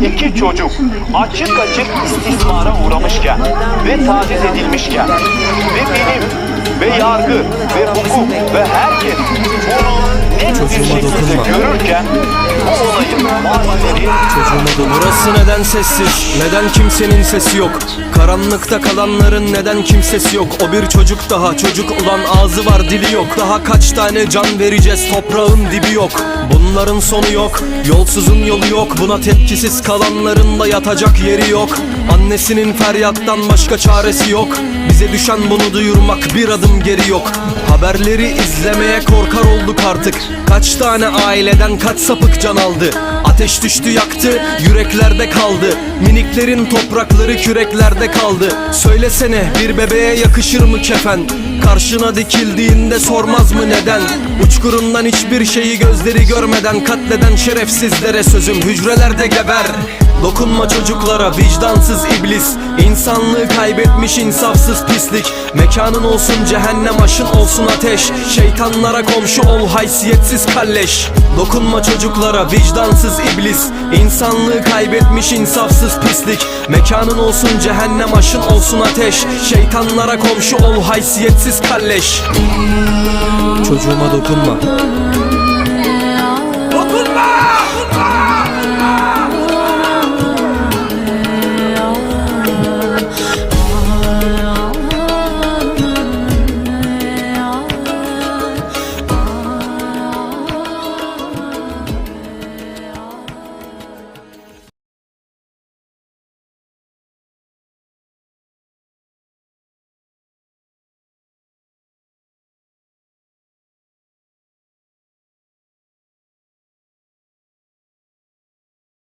İki çocuk açık açık istismara uğramışken ve taciz edilmişken ve bilim ve yargı ve hukuk ve herkes bunu net bir şekilde görürken olayın maalesef Burası neden sessiz? Neden kimsenin sesi yok? Karanlıkta kalanların neden kimsesi yok? O bir çocuk daha çocuk ulan ağzı var dili yok. Daha kaç tane can vereceğiz toprağın dibi yok. Bunların sonu yok Yolsuzun yolu yok. Buna tepkisiz kalanların da yatacak yeri yok. Annesinin feryattan başka çaresi yok. Bize düşen bunu duyurmak bir adım geri yok. Haberleri izlemeye korkar olduk artık. Kaç tane aileden kaç sapık can aldı. Ateş düştü yaktı. Yüreklerde kaldı. Miniklerin toprakları küreklerde kaldı. Söylesene bir bebeğe yakışır mı kefen? Karşına dikildiğinde sormaz mı neden? Uçkurundan hiçbir şeyi gözleri görmeden Katleden şerefsizlere sözüm. Hücrelerde geber Dokunma çocuklara vicdansız iblis. İnsanlığı kaybetmiş insafsız pislik. Mekanın olsun cehennem aşın olsun ateş. Şeytanlara komşu ol haysiyetsiz kalleş. Dokunma çocuklara vicdansız iblis. İnsanlığı kaybetmiş insafsız pislik. Mekanın olsun cehennem aşın olsun ateş. Şeytanlara komşu ol haysiyetsiz kalleş. Çocuğuma dokunma